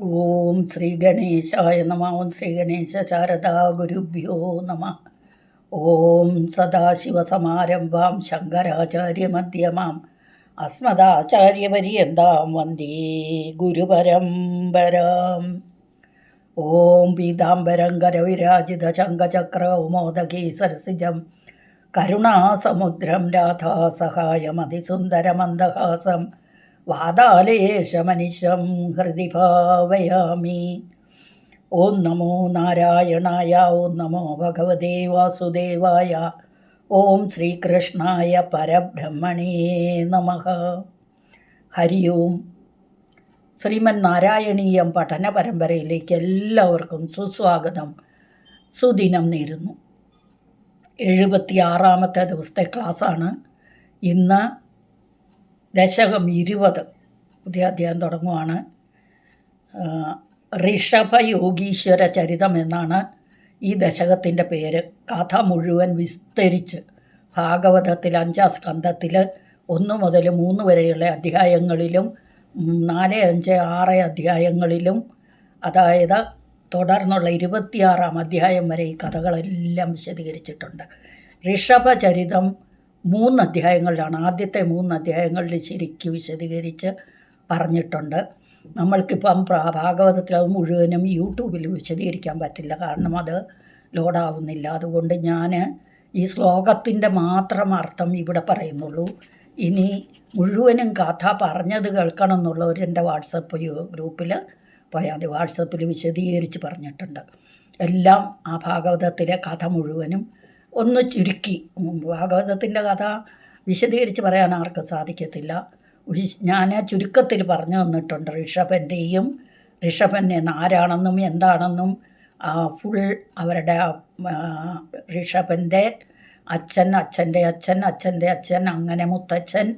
ഓം ശ്രീ ഗണേശായ നമ. ഓം ശ്രീ ഗണേശ ശാരദാ ഗുരുഭ്യോ നമ. ഓം സദാശിവസമാരംഭാം ശങ്കരാചാര്യമധ്യമാം. അസ്മദാചാര്യപര്യന്താം വന്ദേ ഗുരുപരമ്പരാം. ഓം പീതാംബരം കരവിരാജിത ശങ്കചക്രമോദകീ സരസിജം കരുണാസമുദ്രം രാധാസഹായമതിസുന്ദരമന്ദഹാസം. വാതാലേശമനിശം ഹൃദി ഭാവയാമി. ഓം നമോ നാരായണായ ഓം നമോ ഭഗവതേ വാസുദേവായ ഓം ശ്രീകൃഷ്ണായ പരബ്രഹ്മണേ നമ. ഹരി ഓം. ശ്രീമൻ നാരായണീയം പഠന പരമ്പരയിലേക്ക് എല്ലാവർക്കും സുസ്വാഗതം. സുദിനം നേരുന്നു. എഴുപത്തിയാറാമത്തെ ദിവസത്തെ ക്ലാസ്സാണ്. ഇന്ന് ദശകം ഇരുപത് പുതിയ അധ്യായം തുടങ്ങുവാണ്. ഋഷഭയോഗീശ്വര ചരിതം എന്നാണ് ഈ ദശകത്തിന്റെ പേര്. കഥ മുഴുവൻ വിസ്തരിച്ച് ഭാഗവതത്തിൽ അഞ്ചാം സ്കന്ധത്തിൽ ഒന്ന് മുതൽ മൂന്ന് വരെയുള്ള അധ്യായങ്ങളിലും നാല് അഞ്ച് ആറ് അധ്യായങ്ങളിലും അതായത് തുടർന്നുള്ള ഇരുപത്തിയാറാം അധ്യായം വരെ ഈ കഥകളെല്ലാം വിശദീകരിച്ചിട്ടുണ്ട്. ഋഷഭചരിതം മൂന്ന് അധ്യായങ്ങളിലാണ് ആദ്യത്തെ മൂന്ന് അധ്യായങ്ങളിൽ ശരിക്കും വിശദീകരിച്ച് പറഞ്ഞിട്ടുണ്ട്. നമ്മൾക്കിപ്പം ഭാഗവതത്തിൽ അത് മുഴുവനും യൂട്യൂബിൽ വിശദീകരിക്കാൻ പറ്റില്ല. കാരണം അത് ലോഡാവുന്നില്ല. അതുകൊണ്ട് ഞാൻ ഈ ശ്ലോകത്തിന്റെ മാത്രം അർത്ഥം ഇവിടെ പറയുന്നുള്ളൂ. ഇനി മുഴുവനും കഥ പറഞ്ഞത് കേൾക്കണം എന്നുള്ളവർ എന്റെ വാട്സപ്പ് ഗ്രൂപ്പിൽ പോയാൽ മതി. വാട്സപ്പിൽ വിശദീകരിച്ച് പറഞ്ഞിട്ടുണ്ട്. എല്ലാം ആ ഭാഗവതത്തിലെ കഥ മുഴുവനും ഒന്ന് ചുരുക്കി. ഭാഗവതത്തിന്റെ കഥ വിശദീകരിച്ച് പറയാൻ ആർക്കും സാധിക്കത്തില്ല. ഞാൻ ആ ചുരുക്കത്തിൽ പറഞ്ഞു തന്നിട്ടുണ്ട്. ഋഷഭന്റെയും ഋഷഭൻ എന്ന് ആരാണെന്നും എന്താണെന്നും ഫുൾ അവരുടെ ഋഷഭന്റെ അച്ഛൻ അച്ഛന്റെ അച്ഛൻ അച്ഛന്റെ അച്ഛൻ അങ്ങനെ മുത്തച്ഛൻ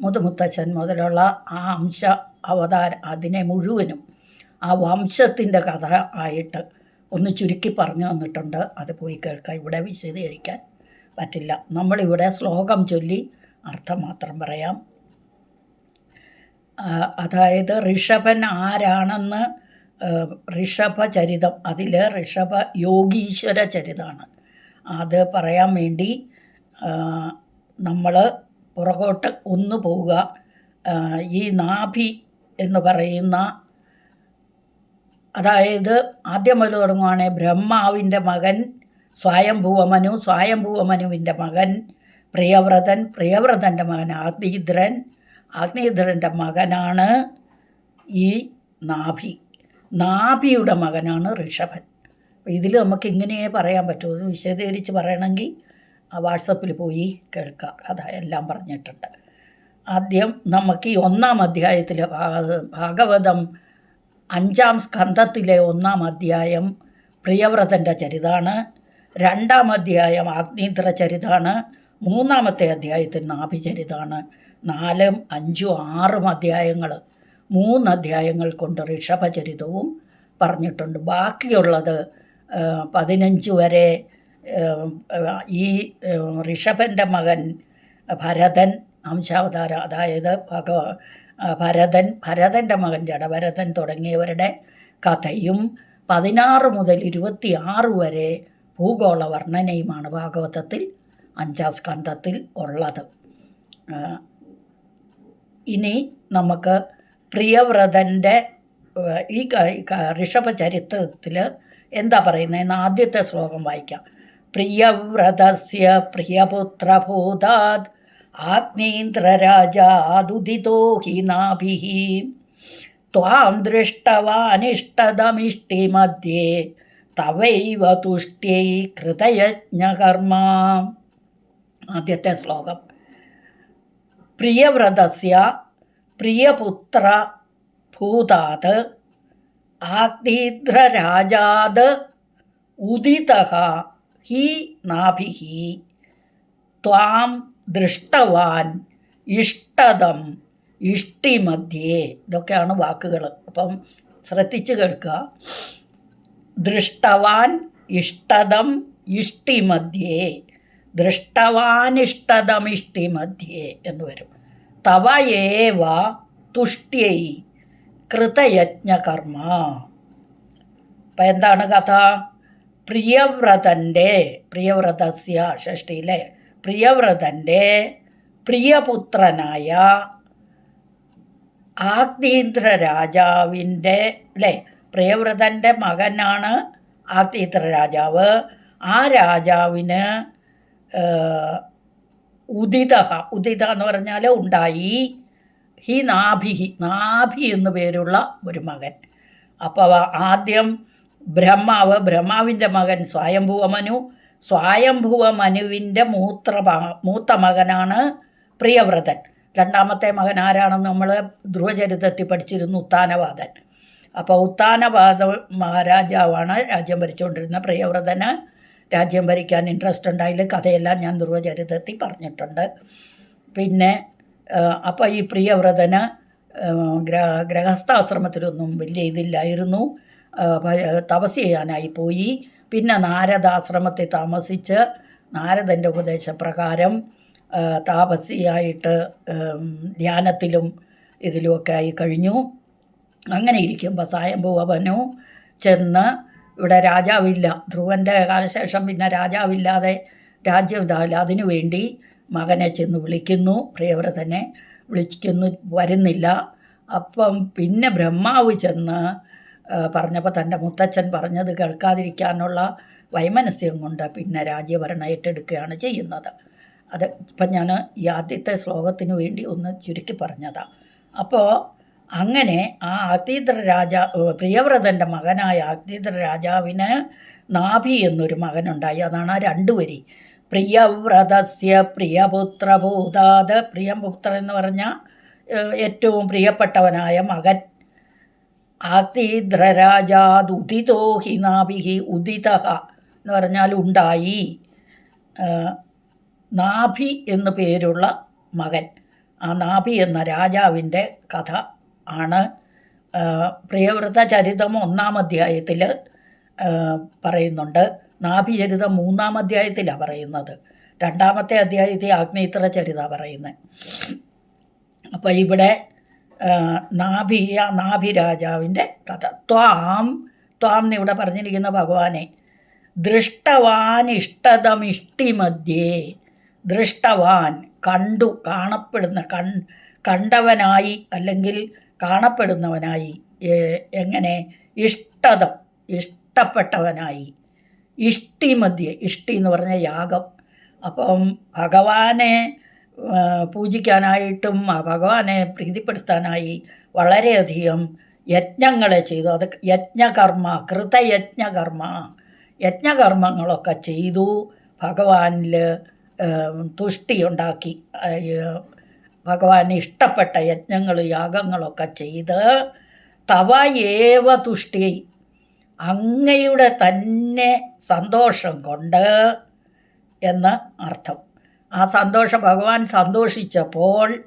മുതുമുത്തച്ഛൻ മുതലുള്ള ആ അംശ അവതാര അതിനെ മുഴുവനും ആ വംശത്തിന്റെ കഥ ആയിട്ട് ഒന്ന് ചുരുക്കി പറഞ്ഞു തന്നിട്ടുണ്ട്. അത് പോയി കേൾക്കാം. ഇവിടെ വിശദീകരിക്കാൻ പറ്റില്ല. നമ്മളിവിടെ ശ്ലോകം ചൊല്ലി അർത്ഥം മാത്രം പറയാം. അതായത് ഋഷഭൻ ആരാണെന്ന് ഋഷഭചരിതം. അതിൽ ഋഷഭ യോഗീശ്വര ചരിതമാണ് അത് പറയാൻ വേണ്ടി നമ്മൾ പുറകോട്ട് ഒന്ന് പോവുക. ഈ നാഭി എന്ന് പറയുന്ന അതായത് ആദ്യം മുതൽ തുടങ്ങുവാണെങ്കിൽ ബ്രഹ്മാവിന്റെ മകൻ സ്വയംഭൂവമനു സ്വയംഭൂവമനുവിന്റെ മകൻ പ്രിയവ്രതൻ പ്രിയവ്രതന്റെ മകൻ ആഗ്നീദ്രൻ ആഗ്നീദ്രന്റെ മകനാണ് ഈ നാഭി. നാഭിയുടെ മകനാണ് ഋഷഭൻ. ഇതിൽ നമുക്ക് ഇങ്ങനെയേ പറയാൻ പറ്റുമോ വിശദീകരിച്ച് പറയണമെങ്കിൽ വാട്സപ്പിൽ പോയി കേൾക്കാം. കഥ എല്ലാം പറഞ്ഞിട്ടുണ്ട്. ആദ്യം നമുക്ക് ഈ ഒന്നാം അധ്യായത്തിലെ ഭാഗവതം അഞ്ചാം സ്കന്ധത്തിലെ ഒന്നാം അധ്യായം പ്രിയവ്രതന്റെ ചരിതാണ്. രണ്ടാം അധ്യായം അഗ്നീന്ദ്ര ചരിതാണ്. മൂന്നാമത്തെ അധ്യായത്തിൽ നാഭിചരിതാണ് നാലും അഞ്ചും ആറും അധ്യായങ്ങൾ മൂന്ന് അധ്യായങ്ങൾ കൊണ്ട് ഋഷഭചരിതവും പറഞ്ഞിട്ടുണ്ട്. ബാക്കിയുള്ളത് പതിനഞ്ച് വരെ ഈ ഋഷഭന്റെ മകൻ ഭരതൻ അംശാവതാരം അതായത് ഭഗ ഭരതൻ ഭരതന്റെ മകൻ ജഡഭരതൻ തുടങ്ങിയവരുടെ കഥയും പതിനാറ് മുതൽ ഇരുപത്തി ആറ് വരെ ഭൂഗോള വർണനയുമാണ് ഭാഗവതത്തിൽ അഞ്ചാം സ്കന്ധത്തിൽ ഉള്ളത്. ഇനി നമുക്ക് പ്രിയവ്രതന്റെ ഈ ഋഷഭ ചരിത്രത്തിൽ എന്താ പറയുന്നതെന്ന് ആദ്യത്തെ ശ്ലോകം വായിക്കാം. പ്രിയവ്രതസ്യ പ്രിയപുത്രഭൂതാത് आत्मीन्द्रराजादुदितो हि नाभिः। त्वां दृष्टवानिष्टदमिष्टिमध्ये तवैव तुष्ट्यै कृतयज्ञकर्म। आद्यते श्लोकं प्रियव्रतस्य प्रियपुत्रभूतात् आग्नीन्द्रराजाद् हि नाभिः। ദൃഷ്ടവാൻ ഇഷ്ടതം ഇഷ്ടിമധ്യേ ഇതൊക്കെയാണ് വാക്കുകൾ. അപ്പം ശ്രദ്ധിച്ച് കേൾക്കുക. ദൃഷ്ടവാൻ ഇഷ്ടതം ഇഷ്ടിമധ്യേ. ദൃഷ്ടവാനിഷ്ടതമിഷ്ടിമധ്യേ എന്ന് വരും. തവ ഏവ തുഷ്ട്യൈ കൃതയജ്ഞകർമ്മ. അപ്പം എന്താണ് കഥ? പ്രിയവ്രതന്റെ പ്രിയവ്രതസ്യ ഷഷ്ടിയിലെ പ്രിയവ്രതന്റെ പ്രിയപുത്രനായ ആഗ്നീന്ദ്ര രാജാവിന്റെ അല്ലേ? പ്രിയവ്രതന്റെ മകനാണ് ആഗ്നീന്ദ്ര രാജാവ് ആ രാജാവിന് ഉദിത ഉദിത എന്ന് പറഞ്ഞാൽ ഉണ്ടായി. ഹി നാഭിഹി നാഭി എന്നു പേരുള്ള ഒരു മകൻ. അപ്പോൾ ആദ്യം ബ്രഹ്മാവ് ബ്രഹ്മാവിന്റെ മകൻ സ്വയംഭുവ മനു സ്വയംഭുവ മനുവിന്റെ മൂത്ര മൂത്ത മകനാണ് പ്രിയവ്രതൻ. രണ്ടാമത്തെ മകൻ ആരാണെന്ന് നമ്മൾ ധ്രുവചരിതത്തിൽ പഠിച്ചിരുന്നു ഉത്താനവാദൻ. അപ്പോൾ ഉത്താനവാദ മഹാരാജാവാണ് രാജ്യം ഭരിച്ചുകൊണ്ടിരുന്ന പ്രിയവ്രതന് രാജ്യം ഭരിക്കാൻ ഇൻട്രസ്റ്റ് ഉണ്ടായില്ല. കഥയെല്ലാം ഞാൻ ധ്രുവചരിതത്തിൽ പറഞ്ഞിട്ടുണ്ട്. പിന്നെ അപ്പോൾ ഈ പ്രിയവ്രതന് ഗ്ര ഗ്രഹസ്ഥാശ്രമത്തിലൊന്നും വലിയ ഇതില്ലായിരുന്നു. തപസ് ചെയ്യാനായി പോയി. പിന്നെ നാരദാശ്രമത്തിൽ താമസിച്ച് നാരദന്റെ ഉപദേശപ്രകാരം താപസിയായിട്ട് ധ്യാനത്തിലും ഇതിലുമൊക്കെ ആയി കഴിഞ്ഞു. അങ്ങനെ ഇരിക്കുമ്പോൾ സായംഭവനു ചെന്ന് ഇവിടെ രാജാവില്ല ധ്രുവന്റെ കാലശേഷം പിന്നെ രാജാവില്ലാതെ രാജ്യം ഇതാവില്ല. അതിനു വേണ്ടി മകനെ ചെന്ന് വിളിക്കുന്നു പ്രിയവ്രതനെ വിളിക്കുന്നു വരുന്നില്ല. അപ്പം പിന്നെ ബ്രഹ്മാവ് ചെന്ന് പറഞ്ഞപ്പോൾ തന്റെ മുത്തച്ഛൻ പറഞ്ഞത് കേൾക്കാതിരിക്കാനുള്ള വൈമനസ്യം കൊണ്ട് പിന്നെ രാജ്യഭരണം ഏറ്റെടുക്കുകയാണ് ചെയ്യുന്നത്. അത് ഇപ്പം ഞാൻ ഈ ആദ്യത്തെ ശ്ലോകത്തിന് വേണ്ടി ഒന്ന് ചുരുക്കി പറഞ്ഞതാണ് അപ്പോൾ അങ്ങനെ ആ അതീന്ദ്ര രാജ പ്രിയവ്രതന്റെ മകനായ അതീന്ദ്ര രാജാവിന് നാഭി എന്നൊരു മകനുണ്ടായി. അതാണ് ആ രണ്ടു വരി. പ്രിയവ്രതസ്യ പ്രിയപുത്രഭൂതാത്. പ്രിയപുത്രൻ എന്ന് പറഞ്ഞാൽ ഏറ്റവും പ്രിയപ്പെട്ടവനായ മകൻ. ആഗ്നീദ്രരാജാദുദിതോ ഹി നാഭിഹി ഉദിത എന്ന് പറഞ്ഞാൽ ഉണ്ടായി. നാഭി എന്നു പേരുള്ള മകൻ. ആ നാഭി എന്ന രാജാവിന്റെ കഥ ആണ്. പ്രിയവ്രത ചരിതം ഒന്നാം അധ്യായത്തിൽ പറയുന്നുണ്ട്. നാഭി ചരിതം മൂന്നാം അധ്യായത്തിലാണ് പറയുന്നത്. രണ്ടാമത്തെ അധ്യായത്തിൽ ആഗ്നേത്ര ചരിത പറയുന്നത് അപ്പോൾ ഇവിടെ നാഭി നാഭിരാജാവിന്റെ നാഭി രാജാവിന്റെ കഥ. ത്വാം ത്വാം എന്നിവിടെ പറഞ്ഞിരിക്കുന്ന ഭഗവാനെ ദൃഷ്ടവാൻ ഇഷ്ടതമിഷ്ടിമധ്യേ ദൃഷ്ടവാൻ കണ്ടു കാണപ്പെടുന്ന കൺ കണ്ടവനായി അല്ലെങ്കിൽ കാണപ്പെടുന്നവനായി എങ്ങനെ? ഇഷ്ടതം ഇഷ്ടപ്പെട്ടവനായി. ഇഷ്ടി മധ്യ ഇഷ്ടി എന്ന് പറഞ്ഞ യാഗം. അപ്പം ഭഗവാനെ പൂജിക്കാനായിട്ടും ആ ഭഗവാനെ പ്രീതിപ്പെടുത്താനായി വളരെയധികം യജ്ഞങ്ങളെ ചെയ്തു. അത് യജ്ഞകർമ്മ കൃതയജ്ഞകർമ്മ യജ്ഞകർമ്മങ്ങളൊക്കെ ചെയ്തു. ഭഗവാനിൽ തുഷ്ടിയുണ്ടാക്കി ഭഗവാന് ഇഷ്ടപ്പെട്ട യജ്ഞങ്ങൾ യാഗങ്ങളൊക്കെ ചെയ്ത് തവ ഏവ തുഷ്ടി അങ്ങയുടെ തന്നെ സന്തോഷം കൊണ്ട് എന്ന അർത്ഥം. ആ സന്തോഷം ഭഗവാൻ സന്തോഷിച്ചപ്പോൾ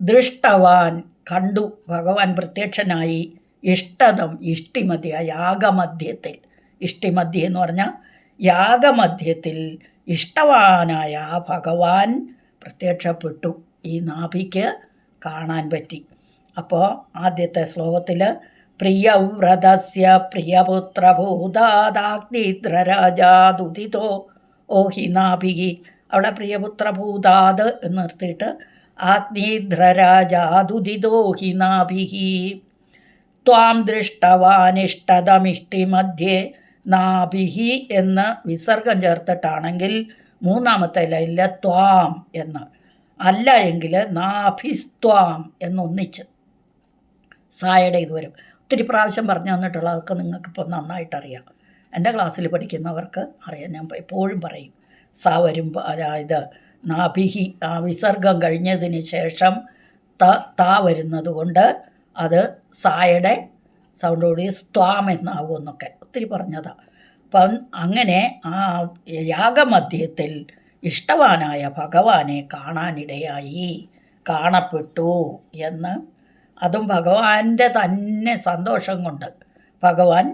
ദൃഷ്ടവാൻ കണ്ടു ഭഗവാൻ പ്രത്യക്ഷനായി ഇഷ്ടതം ഇഷ്ടിമധ്യ യാഗമധ്യത്തിൽ. ഇഷ്ടിമധ്യ എന്ന് പറഞ്ഞാൽ യാഗമധ്യത്തിൽ ഇഷ്ടവാനായ ഭഗവാൻ പ്രത്യക്ഷപ്പെട്ടു. ഈ നാഭിക്ക് കാണാൻ പറ്റി. അപ്പോൾ ആദ്യത്തെ ശ്ലോകത്തിൽ പ്രിയവ്രതസ്യ പ്രിയപുത്രഭൂതാദാഗ്നിദ്രരാജാദുദിതോ ഓഹി നാഭികി അവിടെ പ്രിയപുത്രഭൂതാത് എന്ന് നിർത്തിയിട്ട് ആഗ്നിദ്രരാജാദുദിതോ ഹി നാഭിഹി ത്വാം ദൃഷ്ടവാനിഷ്ടതമിഷ്ടി മധ്യേ നാഭിഹി എന്ന് വിസർഗം ചേർത്തിട്ടാണെങ്കിൽ മൂന്നാമത്തെ ലൈനിലെ ത്വാം എന്ന് അല്ല എങ്കിൽ നാഭിസ്ത്വാം എന്നൊന്നിച്ച്. സായയുടെ ഇത് വരും. ഒത്തിരി പ്രാവശ്യം പറഞ്ഞു തന്നിട്ടുള്ള അതൊക്കെ നിങ്ങൾക്കിപ്പോൾ നന്നായിട്ടറിയാം. എന്റെ ക്ലാസ്സിൽ പഠിക്കുന്നവർക്ക് അറിയാം. ഞാൻ എപ്പോഴും പറയും. സ വരുമ്പോൾ അതായത് നാഭിഹി ആ വിസർഗം കഴിഞ്ഞതിന് ശേഷം ത താ വരുന്നത് കൊണ്ട് അത് സായുടെ സൗണ്ടോടി സ്ത്വാം എന്നാകും എന്നൊക്കെ ഒത്തിരി പറഞ്ഞതാണ് അപ്പം അങ്ങനെ ആ യാഗമധ്യത്തിൽ ഇഷ്ടവാനായ ഭഗവാനെ കാണാനിടയായി കാണപ്പെട്ടു എന്ന്. അതും ഭഗവാന്റെ തന്നെ സന്തോഷം കൊണ്ട് ഭഗവാൻ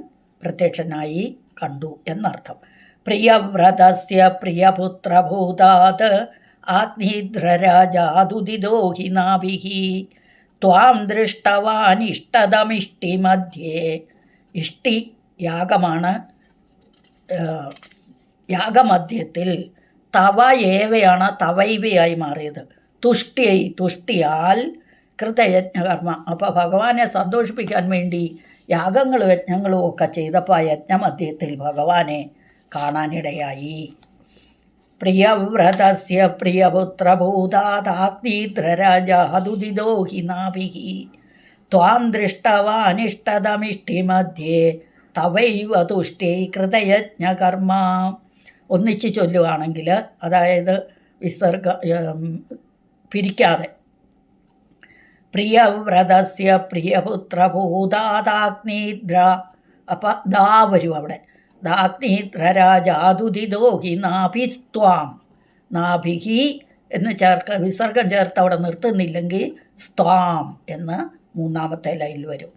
പ്രത്യക്ഷനായി കണ്ടു എന്നർത്ഥം. പ്രിയവ്രതസ്യ പ്രിയപുത്രഭൂതാത് നാഭിഹി ത്വാം ദൃഷ്ടവാനിഷ്ടതമിഷ്ടി മധ്യേ ഇഷ്ടി യാഗമാണ് യാഗമധ്യത്തിൽ തവ ഏവയാണ് തവൈവയായി മാറിയത്. തുഷ്ടിയായി തുഷ്ടിയാൽ കൃതയജ്ഞകർമ്മ. അപ്പോൾ ഭഗവാനെ സന്തോഷിപ്പിക്കാൻ വേണ്ടി യാഗങ്ങളും യജ്ഞങ്ങളും ഒക്കെ ചെയ്തപ്പോൾ ആ യജ്ഞമധ്യത്തിൽ ഭഗവാനെ കാണാനിടയായി. പ്രിയവ്രതസ്യ പ്രിയപുത്രഭൂതാഗ്നിദ്രരാജാതുദിതോ ഹി ദൃഷ്ടവാനിഷ്ടതമിഷ്ടിമധ്യേ തവൈവ തുഷ്ടി കൃതയജ്ഞകർമ്മ. ഒന്നിച്ച് ചൊല്ലുവാണെങ്കിൽ അതായത് വിസർഗ പിരിക്കാതെ. പ്രിയവ്രതസ്യ പ്രിയപുത്രഭൂതാതാഗ്നിദ്ര അപ്പം ദാ വരും അവിടെ. ദാഗ്നിദ്രരാജാതുദിതോ ഹി നാഭിസ്ത്വാം. നാഭിഹി എന്ന് ചേർക്ക വിസർഗം ചേർത്ത് അവിടെ നിർത്തുന്നില്ലെങ്കിൽ സ്ത്വാം എന്ന് മൂന്നാമത്തെ ലൈനിൽ വരും.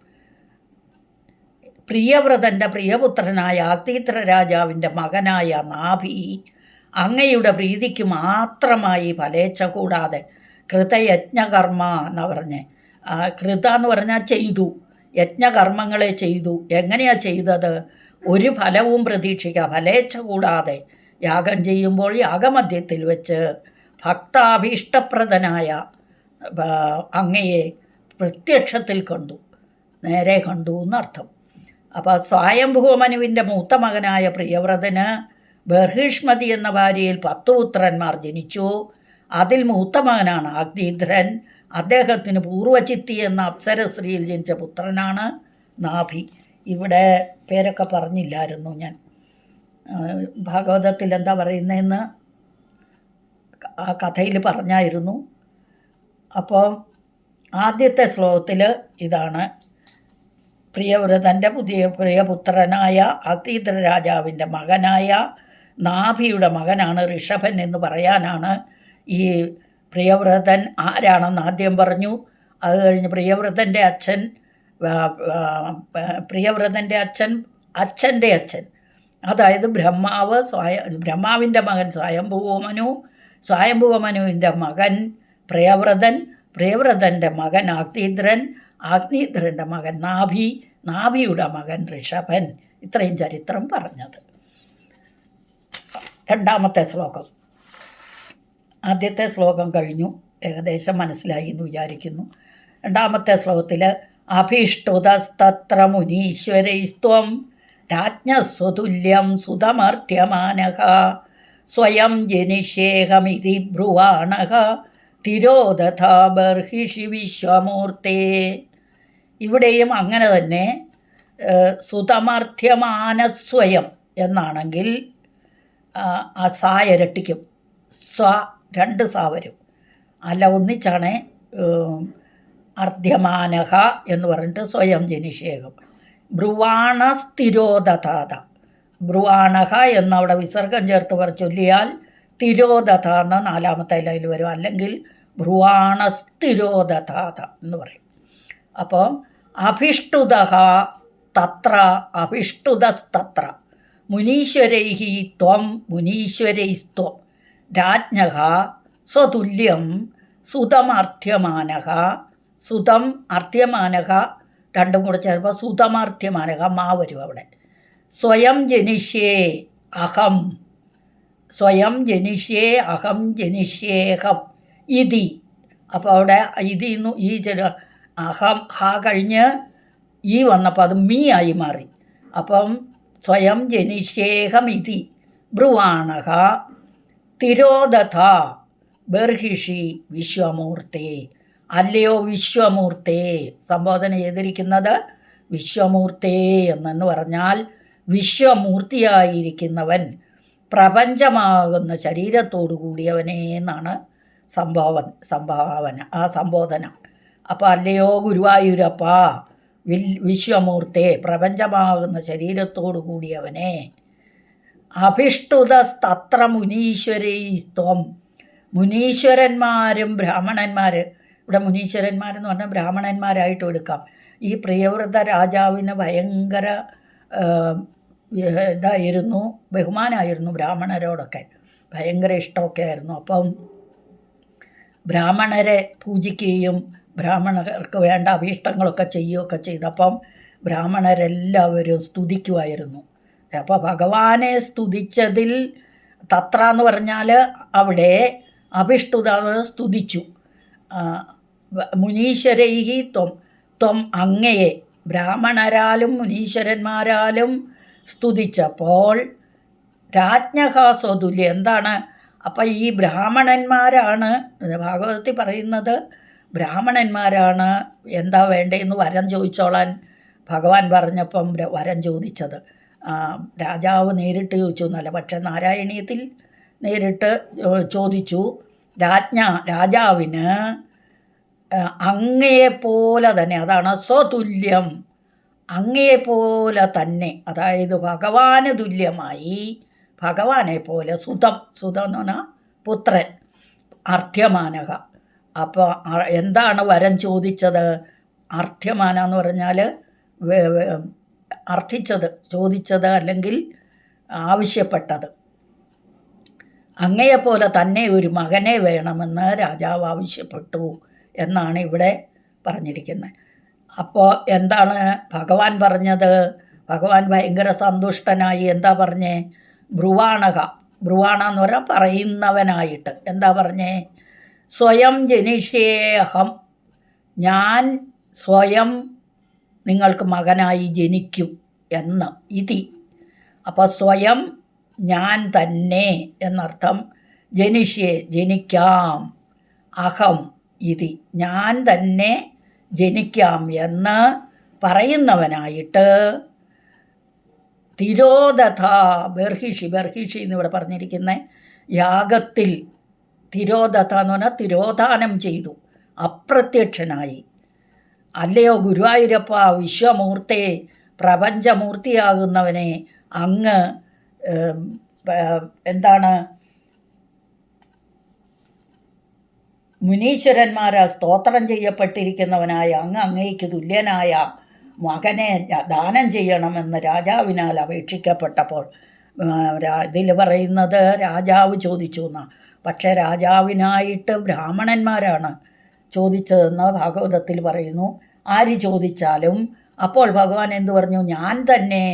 പ്രിയവ്രതന്റെ പ്രിയപുത്രനായ ആഗ്നീത്ര രാജാവിന്റെ മകനായ നാഭി അങ്ങയുടെ പ്രീതിക്ക് മാത്രമായി ഫലേച്ഛ കൂടാതെ കൃതയജ്ഞകർമ്മ എന്ന് പറഞ്ഞ്. കൃത എന്ന് പറഞ്ഞാൽ ചെയ്തു. യജ്ഞകർമ്മങ്ങളെ ചെയ്തു. എങ്ങനെയാണ് ചെയ്തത്? ഒരു ഫലവും പ്രതീക്ഷിക്കുക ഫലേച്ഛ കൂടാതെ യാഗം ചെയ്യുമ്പോൾ യാഗമധ്യത്തിൽ വെച്ച് ഭക്താഭീഷ്ടപ്രദനായ അങ്ങയെ പ്രത്യക്ഷത്തിൽ കണ്ടു നേരെ കണ്ടു എന്നർത്ഥം. അപ്പോൾ സ്വയംഭൂമനുവിന്റെ മൂത്ത മകനായ പ്രിയവ്രതന് ബർഹിഷ്മതി എന്ന ഭാര്യയിൽ പത്തു പുത്രന്മാർ ജനിച്ചു. അതിൽ മൂത്ത മകനാണ് അഗ്നിധ്രൻ അദ്ദേഹത്തിന് പൂർവചിത്തി എന്ന അപ്സരശ്രീയിൽ ജനിച്ച പുത്രനാണ് നാഭി. ഇവിടെ പേരൊക്കെ പറഞ്ഞില്ലായിരുന്നു ഞാൻ. ഭാഗവതത്തിൽ എന്താ പറയുന്നതെന്ന് ആ കഥയിൽ പറഞ്ഞായിരുന്നു. അപ്പോൾ ആദ്യത്തെ ശ്ലോകത്തിൽ ഇതാണ്. പ്രിയവ്രതന്റെ പുതിയ പ്രിയപുത്രനായ അതീന്ദ്ര രാജാവിന്റെ മകനായ നാഭിയുടെ മകനാണ് ഋഷഭൻ എന്ന് പറയാനാണ് ഈ പ്രിയവ്രതൻ ആരാണെന്ന് ആദ്യം പറഞ്ഞു. അത് കഴിഞ്ഞ് പ്രിയവ്രതന്റെ അച്ഛൻ പ്രിയവ്രതന്റെ അച്ഛൻ അച്ഛന്റെ അച്ഛൻ. അതായത് ബ്രഹ്മാവ് സ്വയ ബ്രഹ്മാവിന്റെ മകൻ സ്വയംഭൂവമനു സ്വയംഭൂവമനുവിന്റെ മകൻ പ്രിയവ്രതൻ പ്രിയവ്രതന്റെ മകൻ അഗ്നീന്ദ്രൻ അഗ്നീന്ദ്രന്റെ മകൻ നാഭി നാഭിയുടെ മകൻ ഋഷഭൻ. ഇത്രയും ചരിത്രം പറഞ്ഞത്. രണ്ടാമത്തെ ശ്ലോകം. ആദ്യത്തെ ശ്ലോകം കഴിഞ്ഞു. ഏകദേശം മനസ്സിലായി എന്ന് വിചാരിക്കുന്നു. രണ്ടാമത്തെ ശ്ലോകത്തിൽ അഭീഷ്ടുതസ്തത്ര മുനീശ്വരൈസ്ത്വം രാജ്ഞസ്വതുല്യം സുതമർത്യമാനഃ സ്വയം ജനിഷേഹമിതി ബ്രുവാണഃ തിരോദഥാ ബർഹിഷി വിശ്വമൂർത്തേ. ഇവിടെയും അങ്ങനെ തന്നെ സുതമർഥ്യമാനസ്വയം എന്നാണെങ്കിൽ ആ, ആ സാ ഇരട്ടിക്കും. സ്വ രണ്ട് സാവരും അല്ല ഒന്നിച്ചാണ് ഏം, അർദ്ധ്യമാനഹ എന്ന് പറഞ്ഞിട്ട് സ്വയം ജനിഷേകം ബ്രുവാണ സ്ഥിരോദതാത ബ്രുവാണഹ എന്നവിടെ വിസർഗം ചേർത്ത് പറ ചൊല്ലിയാൽ തിരോദത എന്ന നാലാമത്തെ ലൈനിൽ വരും. അല്ലെങ്കിൽ ബ്രുവാണ സ്ഥിരോദതാത എന്ന് പറയും. അപ്പോൾ അഭിഷ്ടുത തത്ര അഭിഷ്ടുതസ്തത്ര. മുനീശ്വരൈഹി ത്വം മുനീശ്വരൈസ്ത്വം. രാജ്ഞ സ്വതുല്യം സുതമർഥ്യമാനഃ സുതം അർത്ഥ്യമാനക രണ്ടും കൂടെ ചേർപ്പോൾ സുതമർഥ്യമാനഃ മാ വരും അവിടെ. സ്വയം ജനിഷ്യേ അഹം. സ്വയം ജനിഷ്യേ അഹം ജനിഷ്യേഹം. ഇതി. അപ്പോൾ അവിടെ ഇതി എന്ന് ഈ ചില അഹം ഹ കഴിഞ്ഞ് ഈ വന്നപ്പോൾ അത് മീ ആയി മാറി. അപ്പം സ്വയം ജനിഷ്യേഹം ഇതി. ബ്രുവാണഹ തിരോദഥ ബർഹിഷി വിശ്വമൂർത്തേ. അല്ലയോ വിശ്വമൂർത്തേ? സംബോധന ചെയ്തിരിക്കുന്നത് വിശ്വമൂർത്തേ എന്നെന്ന് പറഞ്ഞാൽ വിശ്വമൂർത്തിയായിരിക്കുന്നവൻ പ്രപഞ്ചമാകുന്ന ശരീരത്തോടു കൂടിയവനേ എന്നാണ് സംഭവ സംഭാവന ആ സംബോധന. അപ്പോൾ അല്ലയോ ഗുരുവായൂരപ്പ വിൽ വിശ്വമൂർത്തെ പ്രപഞ്ചമാകുന്ന ശരീരത്തോടു കൂടിയവനെ. അഭിഷ്ടുതസ്തത്ര മുനീശ്വരീസ്ത്വം. മുനീശ്വരന്മാരും ബ്രാഹ്മണന്മാർ ഇവിടെ മുനീശ്വരന്മാരെന്ന് പറഞ്ഞാൽ ബ്രാഹ്മണന്മാരായിട്ട് എടുക്കാം. ഈ പ്രിയവ്രത രാജാവിന് ഭയങ്കര ഇതായിരുന്നു ബഹുമാനമായിരുന്നു ബ്രാഹ്മണരോടൊക്കെ. ഭയങ്കര ഇഷ്ടമൊക്കെ ആയിരുന്നു അപ്പം ബ്രാഹ്മണരെ പൂജിക്കുകയും ബ്രാഹ്മണർക്ക് വേണ്ട അഭീഷ്ടങ്ങളൊക്കെ ചെയ്യുകയൊക്കെ ചെയ്തപ്പം ബ്രാഹ്മണരെല്ലാവരും സ്തുതിക്കുമായിരുന്നു. അപ്പോൾ ഭഗവാനെ സ്തുതിച്ചതിൽ തത്ര എന്ന് പറഞ്ഞാൽ അവിടെ അഭിഷ്ടുത സ്തുതിച്ചു. മുനീശ്വരൈഹി ത്വം ത്വം അങ്ങയെ ബ്രാഹ്മണരാലും മുനീശ്വരന്മാരാലും സ്തുതിച്ചപ്പോൾ രാജ്ഞഹാസ്വതുല്യ എന്താണ്? അപ്പം ഈ ബ്രാഹ്മണന്മാരാണ് ഭാഗവതത്തിൽ പറയുന്നത് ബ്രാഹ്മണന്മാരാണ് എന്താ വേണ്ടതെന്ന് വരം ചോദിച്ചോളാൻ ഭഗവാൻ പറഞ്ഞപ്പം വരം ചോദിച്ചത്. രാജാവ് നേരിട്ട് ചോദിച്ചു എന്നല്ല പക്ഷെ നാരായണീയത്തിൽ നേരിട്ട് ചോദിച്ചു രാജ്ഞ രാജാവിന് അങ്ങയെപ്പോലെ തന്നെ അതാണ് സ്വതുല്യം. അങ്ങയെപ്പോലെ തന്നെ അതായത് ഭഗവാന് തുല്യമായി ഭഗവാനെ പോലെ സുതം സുതം എന്ന് പറഞ്ഞാൽ പുത്രൻ അർത്ഥ്യമാനക അപ്പോൾ എന്താണ് വരം ചോദിച്ചത്? അർത്ഥ്യമാന എന്ന് പറഞ്ഞാൽ അർത്ഥിച്ചത് ചോദിച്ചത് അല്ലെങ്കിൽ ആവശ്യപ്പെട്ടത്. അങ്ങയെപ്പോലെ തന്നെ ഒരു മകനെ വേണമെന്ന് രാജാവ് ആവശ്യപ്പെട്ടു. എന്നാണ് ഇവിടെ പറഞ്ഞിരിക്കുന്നത്. അപ്പോൾ എന്താണ് ഭഗവാൻ പറഞ്ഞത്? ഭഗവാൻ ഭയങ്കര സന്തുഷ്ടനായി എന്താ പറഞ്ഞേ? ബ്രുവാണക ബ്രുവാണ എന്ന് പറഞ്ഞാൽ പറയുന്നവനായിട്ട്. എന്താ പറഞ്ഞേ? സ്വയം ജനിഷേഹം ഞാൻ സ്വയം നിങ്ങൾക്ക് മകനായി ജനിക്കും എന്ന്. ഇതി. അപ്പോൾ സ്വയം ഞാൻ തന്നെ എന്നർത്ഥം ജനിഷ്യേ ജനിക്കാം. അഹം. ഇതി. ഞാൻ തന്നെ ജനിക്കാം എന്ന് പറയുന്നവനായിട്ട് തിരോദഥ ബർഹിഷി ബർഹിഷി എന്നിവിടെ പറഞ്ഞിരിക്കുന്ന യാഗത്തിൽ തിരോദഥ എന്ന് പറഞ്ഞാൽ തിരോധാനം ചെയ്തു അപ്രത്യക്ഷനായി. അല്ലയോ ഗുരുവായൂരപ്പ വിശ്വമൂർത്തെ പ്രപഞ്ചമൂർത്തിയാകുന്നവനെ അങ്ങ് എന്താണ് മുനീശ്വരന്മാരാ സ്തോത്രം ചെയ്യപ്പെട്ടിരിക്കുന്നവനായ അങ്ങ് അങ്ങയ്ക്ക് തുല്യനായ മകനെ ദാനം ചെയ്യണമെന്ന് രാജാവിനാൽ അപേക്ഷിക്കപ്പെട്ടപ്പോൾ ഇതിൽ പറയുന്നത് രാജാവ് ചോദിച്ചു എന്നാ. പക്ഷേ രാജാവിനായിട്ട് ബ്രാഹ്മണന്മാരാണ് ചോദിച്ചതെന്ന് ഭാഗവതത്തിൽ പറയുന്നു. ആര് ചോദിച്ചാലും അപ്പോൾ ഭഗവാൻ എന്തു പറഞ്ഞു? ഞാൻ തന്നെ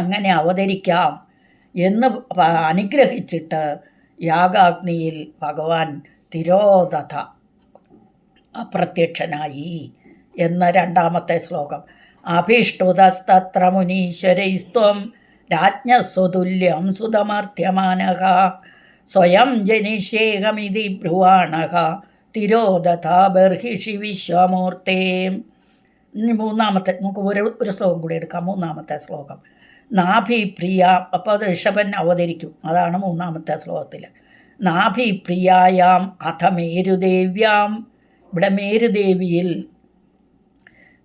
അങ്ങനെ അവതരിക്കാം എന്ന് അനുഗ്രഹിച്ചിട്ട് യാഗാഗ്നിയിൽ ഭഗവാൻ തിരോധത അപ്രത്യക്ഷനായി എന്ന രണ്ടാമത്തെ ശ്ലോകം. അഭിഷ്ടുതസ്തത്ര മുനീശ്വരൈസ്ത്വം രാജ്ഞസ്വതുല്യം സുതമർഥ്യമാനഃ സ്വയം ജനിഷേഹമിതി ബ്രുവാണഃ തിരോധത ബർഹിഷി വിശ്വമൂർത്തേ. മൂന്നാമത്തെ നമുക്ക് ഒരു ഒരു ശ്ലോകം കൂടി എടുക്കാം മൂന്നാമത്തെ ശ്ലോകം. നാഭി പ്രിയ അപ്പോൾ ഋഷഭൻ അവതരിക്കും. അതാണ് മൂന്നാമത്തെ ശ്ലോകത്തിൽ നാഭിപ്രിയായാം അഥ മേരുദേവ്യാം ഇവിടെ മേരുദേവിയിൽ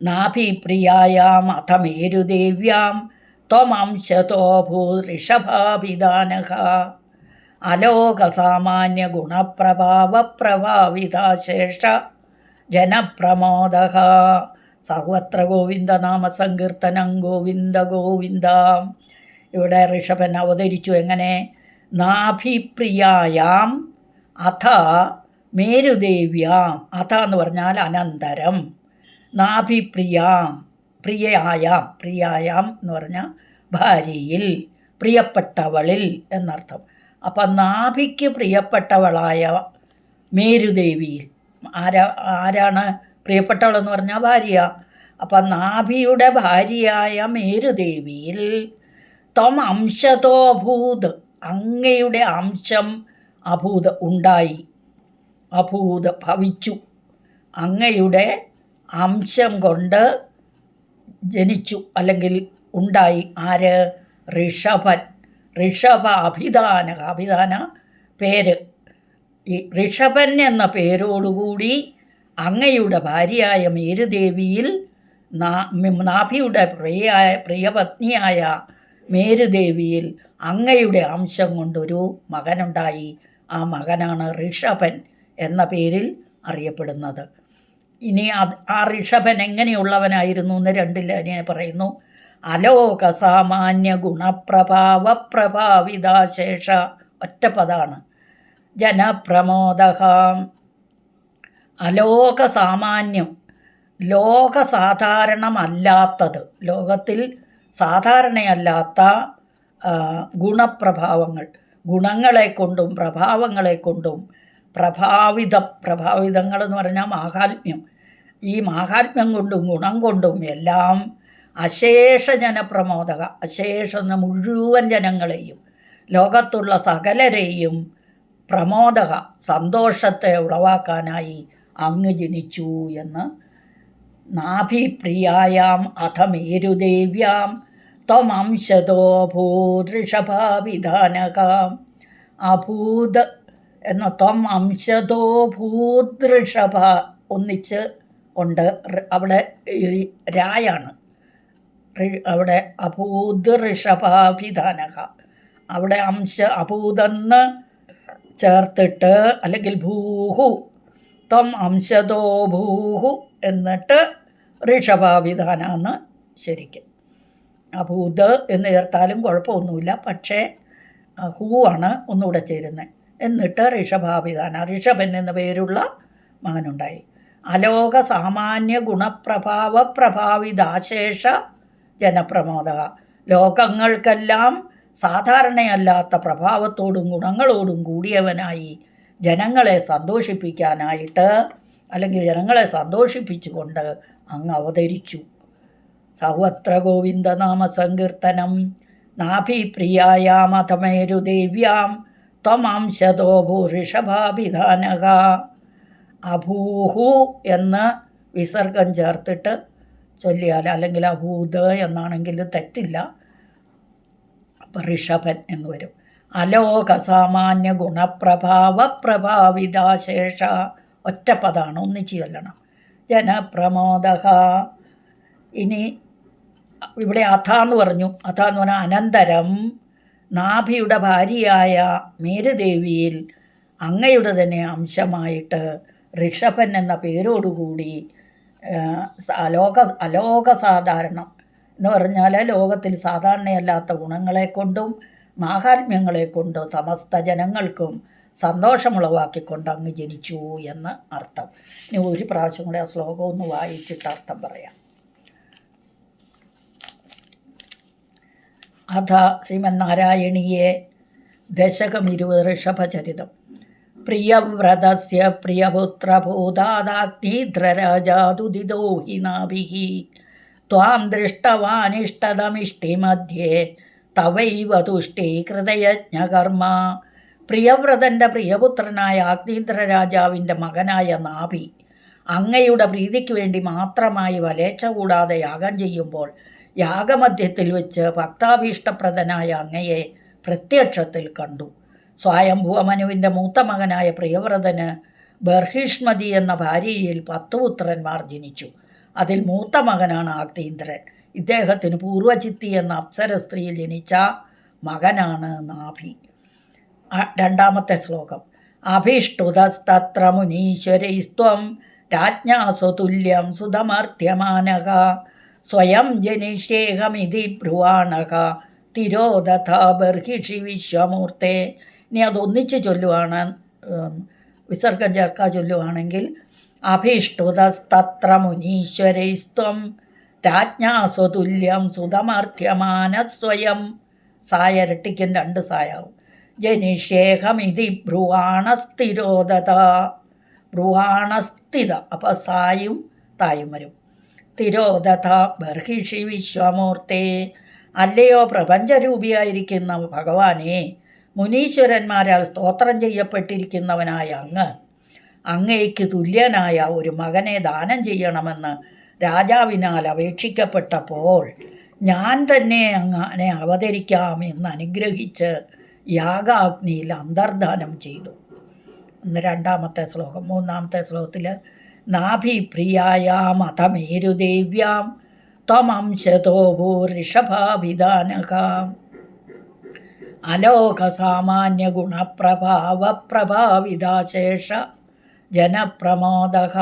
നാഭിപ്രിയായാം അഥ മേരുദേവ്യാം ത്വമംശതോ അലോക സാമാന്യ അലോകസാമാന്യ ഗുണപ്രഭാവപ്രഭാവിതാശേഷ ജനപ്രമോദ സർവത്ര ഗോവിന്ദനാമ സങ്കീർത്തനം ഗോവിന്ദ ഗോവിന്ദ. ഇവിടെ ഋഷഭൻ അവതരിച്ചു. എങ്ങനെ? നാഭിപ്രിയായാം അഥ മേരുദേവ്യാം. അഥ എന്ന് പറഞ്ഞാൽ അനന്തരം. നാഭിപ്രിയാം പ്രിയയായാം. പ്രിയായാം എന്ന് പറഞ്ഞാൽ ഭാര്യയിൽ പ്രിയപ്പെട്ടവളിൽ എന്നർത്ഥം. അപ്പം നാഭിക്ക് പ്രിയപ്പെട്ടവളായ മേരുദേവിയിൽ. ആരാ ആരാണ് പ്രിയപ്പെട്ടവളെന്ന് പറഞ്ഞാൽ ഭാര്യ. അപ്പം നാഭിയുടെ ഭാര്യയായ മേരുദേവിയിൽ ത്വം അംശതോ ഭൂത് അങ്ങയുടെ അംശം അഭൂത ഉണ്ടായി. അഭൂത ഭവിച്ചു. അങ്ങയുടെ അംശം കൊണ്ട് ജനിച്ചു അല്ലെങ്കിൽ ഉണ്ടായി. ആര്? ഋഷഭൻ. ഋഷഭ അഭിധാന അഭിധാന പേര്. ഈ ഋഷഭൻ എന്ന പേരോടുകൂടി അങ്ങയുടെ ഭാര്യയായ മേരുദേവിയിൽ നാഭിയുടെ പ്രിയായ പ്രിയപത്നിയായ മേരുദേവിയിൽ അങ്ങയുടെ അംശം കൊണ്ടൊരു മകനുണ്ടായി. ആ മകനാണ് ഋഷഭൻ എന്ന പേരിൽ അറിയപ്പെടുന്നത്. ഇനി ആ ഋഷഭൻ എങ്ങനെയുള്ളവനായിരുന്നു എന്ന് രണ്ടിൽ ഞാൻ പറയുന്നു. അലോക സാമാന്യ ഗുണപ്രഭാവ പ്രഭാവിതാശേഷ. ഒറ്റപ്പതാണ് ജനപ്രമോദഹാം. അലോക സാമാന്യം. ലോകസാധാരണമല്ലാത്തത്. ലോകത്തിൽ സാധാരണയല്ലാത്ത ഗുണപ്രഭാവങ്ങൾ. ഗുണങ്ങളെ കൊണ്ടും പ്രഭാവങ്ങളെ കൊണ്ടും പ്രഭാവിത പ്രഭാവിതങ്ങൾ എന്ന് പറഞ്ഞാൽ മാഹാത്മ്യം. ഈ മാഹാത്മ്യം കൊണ്ടും ഗുണം കൊണ്ടും എല്ലാം അശേഷ ജനപ്രമോദക അശേഷ മുഴുവൻ ജനങ്ങളെയും ലോകത്തുള്ള സകലരെയും പ്രമോദക സന്തോഷത്തെ ഉളവാക്കാനായി അങ്ങ് ജനിച്ചു എന്ന് നാഭിപ്രിയായാം അഥ മേരുദേവ്യാം ത്വമംശതോ ഭൂതൃഷഭാവിധാനകാം അഭൂത് എന്ന ത്വം അംശതോ ഭൂതൃഷഭ ഒന്നിച്ച് ഉണ്ട്. അവിടെ രായാണ്. അവിടെ അഭൂത് ഋഷഭാഭിധാനക അവിടെ അംശ അഭൂതെന്ന് ചേർത്തിട്ട് അല്ലെങ്കിൽ ഭൂഹു ത്വം അംശതോ ഭൂഹു എന്നിട്ട് ഋഷഭാഭിധാന എന്ന് ശരിക്കും. അഭൂത് എന്ന് ചേർത്താലും കുഴപ്പമൊന്നുമില്ല. പക്ഷേ ഹൂ ആണ് ഒന്നുകൂടെ ചേരുന്നത് എന്നിട്ട് ഋഷഭാഭിധാന ഋഷഭൻ എന്ന പേരുള്ള മകനുണ്ടായി. അലോക സാമാന്യ ഗുണപ്രഭാവ പ്രഭാവിതാശേഷ ജനപ്രമോദക. ലോകങ്ങൾക്കെല്ലാം സാധാരണയല്ലാത്ത പ്രഭാവത്തോടും ഗുണങ്ങളോടും കൂടിയവനായി ജനങ്ങളെ സന്തോഷിപ്പിക്കാനായിട്ട് അല്ലെങ്കിൽ ജനങ്ങളെ സന്തോഷിപ്പിച്ചുകൊണ്ട് അങ്ങ് അവതരിച്ചു. സർവത്ര ഗോവിന്ദനാമ സങ്കീർത്തനം നാഭിപ്രിയായാമഥമേരുദേവ്യാം ത്വമാംശതോ ഭൂഋഷഭാഭിധാനക അഭൂഹു എന്ന് വിസർഗം ചേർത്തിട്ട് ചൊല്ലിയാൽ അല്ലെങ്കിൽ അഭൂത് എന്നാണെങ്കിൽ തെറ്റില്ല. അപ്പം ഋഷഭൻ എന്ന് വരും. അലോക സാമാന്യ ഗുണപ്രഭാവ പ്രഭാവിതാശേഷ ഒറ്റപ്പദാണ് ഒന്നിച്ച് ചൊല്ലണം. ജനപ്രമോദക. ഇനി ഇവിടെ അഥ എന്ന് പറഞ്ഞു. അഥ എന്ന് പറഞ്ഞാൽ അനന്തരം നാഭിയുടെ ഭാര്യയായ മേരുദേവിയിൽ അങ്ങയുടെ തന്നെ അംശമായിട്ട് ഋഷഭൻ എന്ന പേരോടുകൂടി അലോക അലോക സാധാരണം എന്ന് പറഞ്ഞാൽ ലോകത്തിൽ സാധാരണയല്ലാത്ത ഗുണങ്ങളെ കൊണ്ടും മാഹാത്മ്യങ്ങളെ കൊണ്ടും സമസ്ത ജനങ്ങൾക്കും സന്തോഷമുളവാക്കിക്കൊണ്ട് അങ്ങ് ജനിച്ചു എന്ന് അർത്ഥം. ഇനി ഒരു പ്രാവശ്യം കൂടെ ആ ശ്ലോകം ഒന്ന് വായിച്ചിട്ട് അർത്ഥം പറയാം. അഥ ശ്രീമന്നാരായണീയെ ദശകം ഇരുപത് ഋഷഭചരിതം പ്രിയവ്രതസ്യ പ്രിയപുത്രഭൂതാദാഗ്നിധ്രരാജാതുദിതോ ഹി ദൃഷ്ടവാനിഷ്ടതമിഷ്ടിമധ്യേ തവൈവ തുഷ്ടീകൃതയജ്ഞകർമ്മ. പ്രിയവ്രതന്റെ പ്രിയപുത്രനായ അഗ്നീന്ദ്ര രാജാവിന്റെ മകനായ നാഭി അങ്ങയുടെ പ്രീതിക്ക് വേണ്ടി മാത്രമായി വലേച്ച കൂടാതെ യാഗം ചെയ്യുമ്പോൾ യാഗമധ്യത്തിൽ വെച്ച് ഭക്താഭീഷ്ടപ്രദനായ അങ്ങയെ പ്രത്യക്ഷത്തിൽ കണ്ടു. സ്വയംഭൂമനുവിന്റെ മൂത്ത മകനായ പ്രിയവ്രതന് ബർഹിഷ്മതി എന്ന ഭാര്യയിൽ പത്തു പുത്രന്മാർ ജനിച്ചു. അതിൽ മൂത്ത മകനാണ് ആഗ്തീന്ദ്രൻ ഇദ്ദേഹത്തിന് പൂർവചിത്തി എന്ന അപ്സര സ്ത്രീയിൽ ജനിച്ച മകനാണ് നാഭി. രണ്ടാമത്തെ ശ്ലോകം. അഭിഷ്ടുതസ്തത്ര മുനീശ്വരൈസ്ത്വം രാജ്ഞാസുതുല്യം സുതമർത്യമാനക. സ്വയം ജനിഷേഹമിതി ബ്രുവാണക തിരോദഥ ബർഹിഷി വിശ്വമൂർത്തെ. ഇനി അതൊന്നിച്ച് ചൊല്ലുവാണ് വിസർഗം ചേർക്ക ചൊല്ലുവാണെങ്കിൽ അഭിഷ്ടുതസ്തത്ര മുനീശ്വരൈസ്ത്വം രാജ്ഞാസ്വതുല്യം സുതമർത്യമാന സ്വയം സായ ഇരട്ടിക്കും രണ്ട് സായാവും. ജനിഷേഹമിതി ബ്രുവാണസ്ഥിരോധത. ബ്രുവാണസ്ഥിത അപ്പോൾ സായും തായും വരും. തിരോദത ബർഹിഷി വിശ്വമൂർത്തേ. അല്ലയോ പ്രപഞ്ചരൂപിയായിരിക്കുന്ന ഭഗവാനെ മുനീശ്വരന്മാരാൽ സ്തോത്രം ചെയ്യപ്പെട്ടിരിക്കുന്നവനായ അങ്ങ് അങ്ങയ്ക്ക് തുല്യനായ ഒരു മകനെ ദാനം ചെയ്യണമെന്ന് രാജാവിനാൽ അപേക്ഷിക്കപ്പെട്ടപ്പോൾ ഞാൻ തന്നെ അങ്ങനെ അവതരിക്കാമെന്ന് അനുഗ്രഹിച്ച് യാഗാഗ്നിയിൽ അന്തർദാനം ചെയ്തു. ഇന്ന് രണ്ടാമത്തെ ശ്ലോകം മൂന്നാമത്തെ ശ്ലോകത്തിൽ നാഭിപ്രിയായാമതമേരുദേവ്യാം ത്വമംശതോ ഭൂഋഷഭാഭിധാനകാം അലോകസാമാന്യഗുണപ്രഭാവപ്രഭാവിതാശേഷ ഗുണപ്രഭാവ പ്രഭാവിതാശേഷ ജനപ്രമോദക.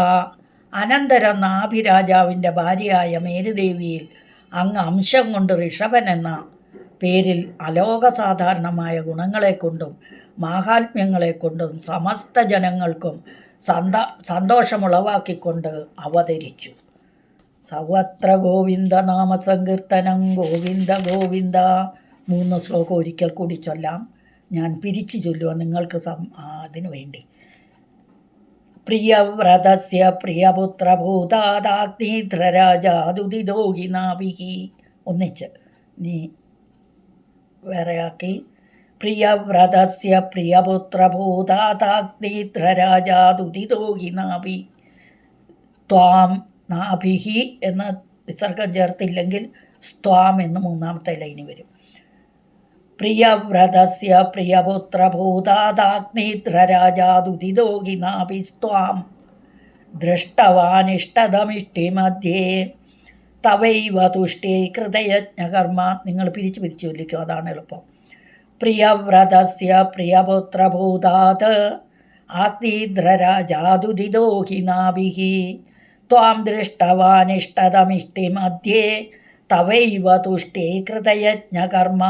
അനന്തരം നാഭിരാജാവിന്റെ ഭാര്യയായ മേരുദേവിയിൽ അങ്ങ് അംശം കൊണ്ട് ഋഷഭൻ എന്ന പേരിൽ അലോകസാധാരണമായ ഗുണങ്ങളെ കൊണ്ടും മാഹാത്മ്യങ്ങളെ കൊണ്ടും സമസ്ത ജനങ്ങൾക്കും സന്ത സന്തോഷമുളവാക്കിക്കൊണ്ട് അവതരിച്ചു. സർവത്ര ഗോവിന്ദ നാമസങ്കീർത്തനം ഗോവിന്ദ ഗോവിന്ദ. മൂന്ന് ശ്ലോകം ഒരിക്കൽ കൂടി ചൊല്ലാം. ഞാൻ പിരിച്ചു ചൊല്ലുക നിങ്ങൾക്ക് സം അതിനു വേണ്ടി. പ്രിയവ്രതസ്യ പ്രിയപുത്രഭൂതാദാഗ്നിധ്രരാജാതുദിതോഹിനാഭിഹി ഒന്നിച്ച്. നീ വേറെയാക്കി. പ്രിയവ്രതസ്യ പ്രിയപുത്രഭൂതാദാഗ്നിധ്രരാജാതുദിതോഹിനാഭി ത്വാം നാഭിഹി എന്ന വിസർഗം ചേർത്തില്ലെങ്കിൽ സ്ത്വാം എന്ന് മൂന്നാമത്തെ ലൈന് വരും. പ്രിയവ്രതസ്യ പ്രിയപുത്രഭൂതാദാഗ്നിധ്രരാജാതുദിതോഹിനാഭിസ്ത്വാം ദൃഷ്ടവാനിഷ്ടതമിഷ്ടിമധ്യേ തവൈവ തുഷ്ടേ കൃതയജ്ഞകർമ്മ. നിങ്ങൾ പിരിച്ചു പിരിച്ചു ചൊല്ലിക്കും അതാണ് എളുപ്പം. പ്രിയവ്രതസ്യ പ്രിയപുത്രഭൂതാത് ആഗ്നിദ്രരാജാതുദിതോഹിനാഭിः ത്വാം ദൃഷ്ടവാനിഷ്ടതമിഷ്ടിമധ്യേ തവൈവ തുഷ്ടേ കൃതയജ്ഞകർമ്മ.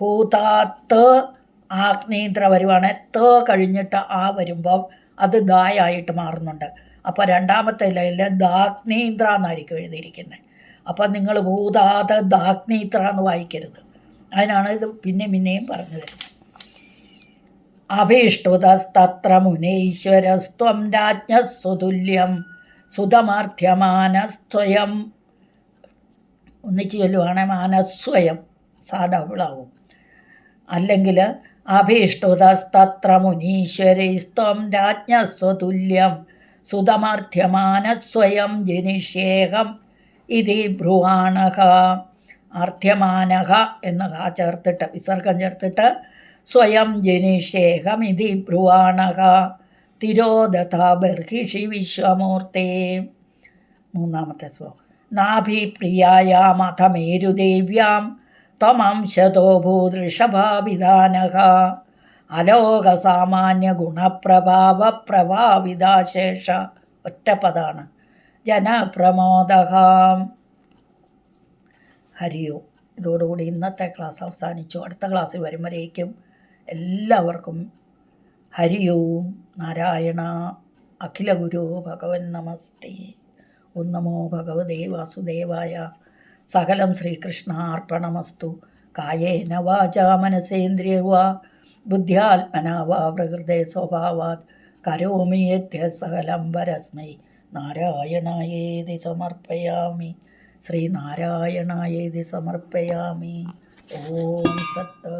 ഭൂതാത്ത് ആഗ്നീന്ദ്ര വരുവാണ് ത കഴിഞ്ഞിട്ട് ആ വരുമ്പോൾ അത് ദായായിട്ട് മാറുന്നുണ്ട്. അപ്പോൾ രണ്ടാമത്തെ ലൈനിൽ ദാഗ്നീന്ദ്ര എന്നായിരിക്കും എഴുതിയിരിക്കുന്നത് അപ്പം നിങ്ങൾ ഭൂതാത് ദാഗ്നീത്ര എന്ന് വായിക്കരുത്. അതിനാണ് ഇത് പിന്നെ പിന്നെയും പറഞ്ഞു തരുന്നത് അഭീഷ്ടുതസ്തത്ര മുനീശ്വരസ്ത്വം രാജ്ഞസ്വതുല്യം സുതമാർത്ഥ്യമാനസ്വയം ഒന്നിച്ച് ചൊല്ലുവാണെ മാനസ്വയം സാഡബിളാവും അല്ലെങ്കിൽ അഭീഷ്ടുതസ്തത്ര മുനീശ്വരൈസ്ത്വം രാജ്ഞസ്വതുല്യം സുതമാർത്ഥ്യമാനസ്വയം ജനിഷ്യേഹം ഇതി ബ്രുവാണഹ അർത്ഥ്യമാനഹ എന്ന ഹാ ചേർത്തിട്ട് വിസർഗം ചേർത്തിട്ട് സ്വയം ജനിഷേഹം ഇതി ബ്രുവാണഹ തിരോദത ബർഹിഷി വിശ്വമൂർത്തേ. മൂന്നാമത്തെ ശ്ലോകം. നാഭിപ്രിയായാമഥമേരുദേവ്യാം ത്വമംശതോ അലോക അലോകസാമാന്യ ഗുണപ്രഭാവ പ്രഭാവിതാശേഷ ഒറ്റപ്പതാണ് ജനപ്രമോദഃ ഹരിയോ. ഇതോടുകൂടി ഇന്നത്തെ ക്ലാസ് അവസാനിച്ചു. അടുത്ത ക്ലാസ്സിൽ വരുമ്പോഴേക്കും എല്ലാവർക്കും ഹരിയോം നാരായണ അഖില ഗുരു ഭഗവൻ നമസ്തേ. ഓം നമോ ഭഗവതേ വാസുദേവായ. സകലം ശ്രീകൃഷ്ണാർപ്പണമസ്തു. കായേന വാച മനസേന്ദ്രിയവാ. ബുദ്ധ്യാത്മനാ വാ പ്രകൃതേ സ്വഭാവാത്. കരോമി യദ്യ സകലം പരസ്മൈ നാരായണായേതി സമർപ്പയാമി. ശ്രീനാരായണായേതി സമർപ്പയാമി. ഓം സത്ത്